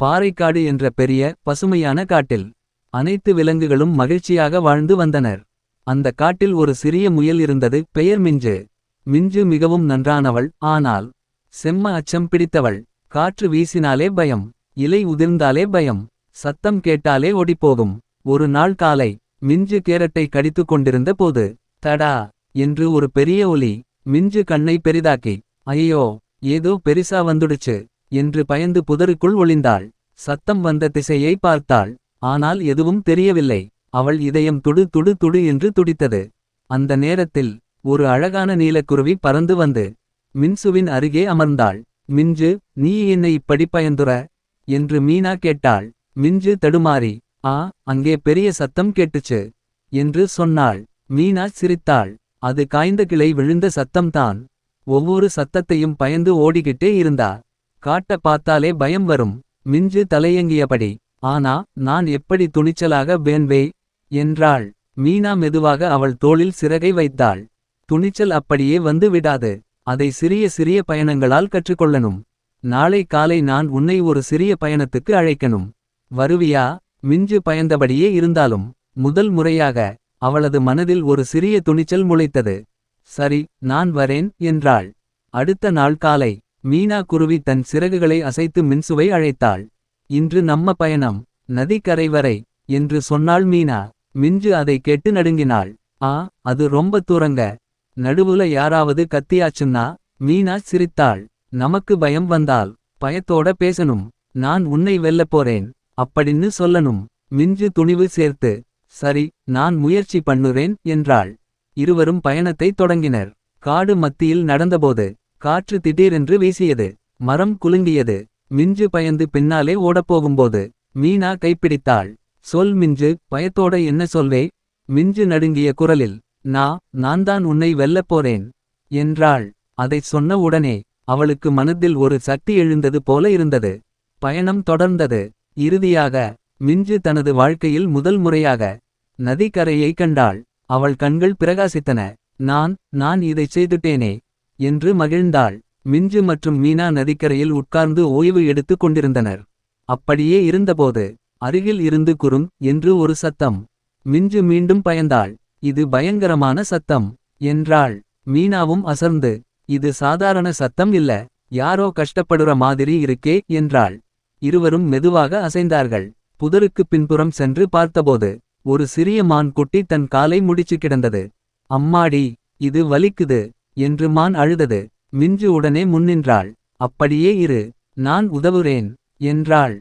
பாறைக்காடு என்ற பெரிய பசுமையான காட்டில் அனைத்து விலங்குகளும் மகிழ்ச்சியாக வாழ்ந்து வந்தனர். அந்த காட்டில் ஒரு சிறிய முயல் இருந்தது பெயர் மிஞ்சு. மிஞ்சு மிகவும் நன்றானவள் ஆனால் செம்ம அச்சம் பிடித்தவள். காற்று வீசினாலே பயம் இலை உதிர்ந்தாலே பயம் சத்தம் கேட்டாலே ஓடிப்போகும். ஒரு நாள் காலை மிஞ்சு கேரட்டை கடித்துக் கொண்டிருந்த போது தடா என்று ஒரு பெரிய ஒலி மிஞ்சு கண்ணை பெரிதாக்கி ஐயோ ஏதோ பெரிசா வந்துடுச்சு. என்று பயந்து புதருக்குள் ஒளிந்தாள். சத்தம் வந்த திசையை பார்த்தாள். ஆனால் எதுவும் தெரியவில்லை. அவள் இதயம் துடு துடு துடு என்று துடித்தது. அந்த நேரத்தில் ஒரு அழகான நீலக்குருவி பறந்து வந்து மின்சுவின் அருகே அமர்ந்தாள். மிஞ்சு நீ என்னை இப்படி பயந்துற? என்று மீனா கேட்டாள். மிஞ்சு தடுமாறி. ஆ அங்கே பெரிய சத்தம் கேட்டுச்சு என்று சொன்னாள். மீனா சிரித்தாள். அது காய்ந்த கிளை விழுந்த சத்தம்தான் ஒவ்வொரு சத்தத்தையும் பயந்து ஓடிக்கிட்டே இருந்தா. காட்ட பார்த்தாலே பயம் வரும். மிஞ்சு தலையங்கியபடி ஆனா நான் எப்படி துணிச்சலாக வேண்வே என்றாள். மீனா மெதுவாக அவள் தோளில் சிறகை வைத்தாள். துணிச்சல் அப்படியே வந்து விடாது. அதை சிறிய சிறிய பயணங்களால் கற்றுக்கொள்ளணும். நாளை காலை நான் உன்னை ஒரு சிறிய பயணத்துக்கு அழைக்கணும். வருவியா? மிஞ்சு பயந்தபடியே இருந்தாலும் முதல் முறையாக அவளது மனதில் ஒரு சிறிய துணிச்சல் முளைத்தது. சரி நான் வரேன் என்றாள். அடுத்த நாள் காலை மீனா குருவி தன் சிறகுகளை அசைத்து மின்சுவை அழைத்தாள். இன்று நம்ம பயணம் நதிக்கரை வரை என்று சொன்னாள் மீனா. மிஞ்சு அதை கேட்டு நடுங்கினாள். ஆ அது ரொம்ப தூரங்க. நடுவுல யாராவது கத்தியாச்சுன்னா மீனா சிரித்தாள். நமக்கு பயம் வந்தால் பயத்தோட பேசணும். நான் உன்னை வெல்ல போறேன் அப்படின்னு சொல்லணும். மிஞ்சு துணிவு சேர்த்து சரி நான் முயற்சி பண்ணுறேன் என்றாள். இருவரும் பயணத்தை தொடங்கினர். காடு மத்தியில் நடந்தபோது காற்று திடீரென்று வீசியது. மரம் குலுங்கியது. மிஞ்சு பயந்து பின்னாலே ஓடப்போகும்போது மீனா கைப்பிடித்தாள். சொல் மிஞ்சு பயத்தோட என்ன சொல்வே மிஞ்சு நடுங்கிய குரலில் நா நான்தான் உன்னை வெல்லப் போறேன் என்றாள். அதைச் சொன்ன உடனே அவளுக்கு மனதில் ஒரு சக்தி எழுந்தது போல இருந்தது. பயணம் தொடர்ந்தது. இறுதியாக மிஞ்சு தனது வாழ்க்கையில் முதல் முறையாக நதிக்கரையை கண்டாள். அவள் கண்கள் பிரகாசித்தன. நான் நான் இதைச் செய்துட்டேனே. என்று மகிழ்ந்தாள். மிஞ்சு மற்றும் மீனா நதிக்கரையில் உட்கார்ந்து ஓய்வு எடுத்துக் கொண்டிருந்தனர். அப்படியே இருந்தபோது அருகில் இருந்து குறும் என்று ஒரு சத்தம். மிஞ்சு மீண்டும் பயந்தாள். இது பயங்கரமான சத்தம் என்றாள். மீனாவும் அசர்ந்து இது சாதாரண சத்தம் இல்ல யாரோ கஷ்டப்படுற மாதிரி இருக்கே என்றாள். இருவரும் மெதுவாக அசைந்தார்கள். புதருக்கு பின்புறம் சென்று பார்த்தபோது ஒரு சிறிய மான் குட்டி தன் காலை முடிச்சு கிடந்தது. அம்மாடி இது வலிக்குது. என்று மான் அழுதது. மிஞ்சு உடனே முன்னின்றாள். அப்படியே இரு நான் உதவுறேன் என்றாள்.